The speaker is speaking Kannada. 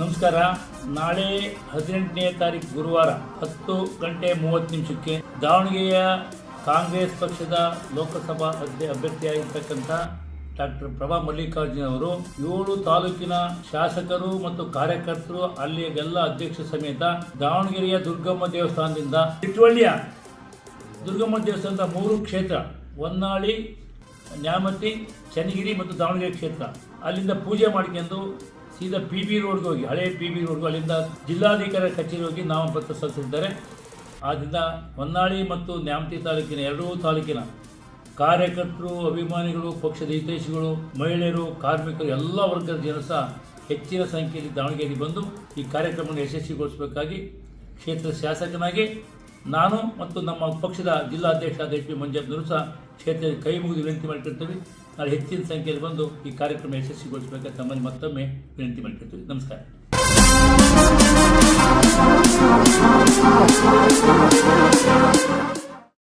ನಮಸ್ಕಾರ. ನಾಳೆ ಹದಿನೆಂಟನೇ ತಾರೀಕು ಗುರುವಾರ ಹತ್ತು ಗಂಟೆ ಮೂವತ್ತು ನಿಮಿಷಕ್ಕೆ ದಾವಣಗೆರೆಯ ಕಾಂಗ್ರೆಸ್ ಪಕ್ಷದ ಲೋಕಸಭಾ ಅಧ್ಯ ಅಭ್ಯರ್ಥಿಯಾಗಿರ್ತಕ್ಕಂಥ ಡಾಕ್ಟರ್ ಪ್ರಭಾ ಮಲ್ಲಿಕಾರ್ಜುನ ಅವರು, ಏಳು ತಾಲೂಕಿನ ಶಾಸಕರು ಮತ್ತು ಕಾರ್ಯಕರ್ತರು ಅಲ್ಲಿಯ ಎಲ್ಲ ಅಧ್ಯಕ್ಷ ಸಮೇತ ದಾವಣಗೆರೆಯ ದುರ್ಗಮ್ಮ ದೇವಸ್ಥಾನದಿಂದ ಇಟ್ವಳ್ಳಿಯ ದುರ್ಗಮ್ಮ ದೇವಸ್ಥಾನದ ಮೂರು ಕ್ಷೇತ್ರ, ಹೊನ್ನಾಳಿ, ನ್ಯಾಮತಿ, ಚನ್ನಗಿರಿ ಮತ್ತು ದಾವಣಗೆರೆ ಕ್ಷೇತ್ರ ಅಲ್ಲಿಂದ ಪೂಜೆ ಮಾಡ್ಕೊಂಡು ಸೀದಾ ಪಿ ಬಿ ರೋಡ್ಗೆ ಹೋಗಿ, ಹಳೆ ಪಿ ಬಿ ರೋಡ್ಗೆ ಅಲ್ಲಿಂದ ಜಿಲ್ಲಾಧಿಕಾರಿ ಕಚೇರಿ ಹೋಗಿ ನಾಮಪತ್ರ ಸಲ್ಲಿಸಿದ್ದಾರೆ. ಆದ್ದರಿಂದ ಹೊನ್ನಾಳಿ ಮತ್ತು ನ್ಯಾಮತಿ ತಾಲೂಕಿನ ಎರಡೂ ತಾಲೂಕಿನ ಕಾರ್ಯಕರ್ತರು, ಅಭಿಮಾನಿಗಳು, ಪಕ್ಷದ ಹಿತೈಷಿಗಳು, ಮಹಿಳೆಯರು, ಕಾರ್ಮಿಕರು, ಎಲ್ಲ ವರ್ಗದ ಜನ ಸಹ ಹೆಚ್ಚಿನ ಸಂಖ್ಯೆಯಲ್ಲಿ ದಾವಣಗೆರೆಗೆ ಬಂದು ಈ ಕಾರ್ಯಕ್ರಮವನ್ನು ಯಶಸ್ವಿಗೊಳಿಸಬೇಕಾಗಿ ಕ್ಷೇತ್ರ ಶಾಸಕನಾಗಿ ನಾನು ಮತ್ತು ನಮ್ಮ ಪಕ್ಷದ ಜಿಲ್ಲಾಧ್ಯಕ್ಷ ಎಚ್ ಪಿ ಮಂಜಪ್ಪನವರು ಸಹ ಕ್ಷೇತ್ರದಲ್ಲಿ ಕೈ ಮುಗಿದು ವಿನಂತಿ ಮಾಡಿಕೊಳ್ತೀವಿ. ನಾಳೆ ಹೆಚ್ಚಿನ ಸಂಖ್ಯೆಯಲ್ಲಿ ಬಂದು ಈ ಕಾರ್ಯಕ್ರಮ ಯಶಸ್ವಿಗೊಳಿಸಬೇಕಂತ ತಮ್ಮಲ್ಲಿ ಮತ್ತೊಮ್ಮೆ ವಿನಂತಿ ಮಾಡಿಕೊಳ್ತೀವಿ. ನಮಸ್ಕಾರ.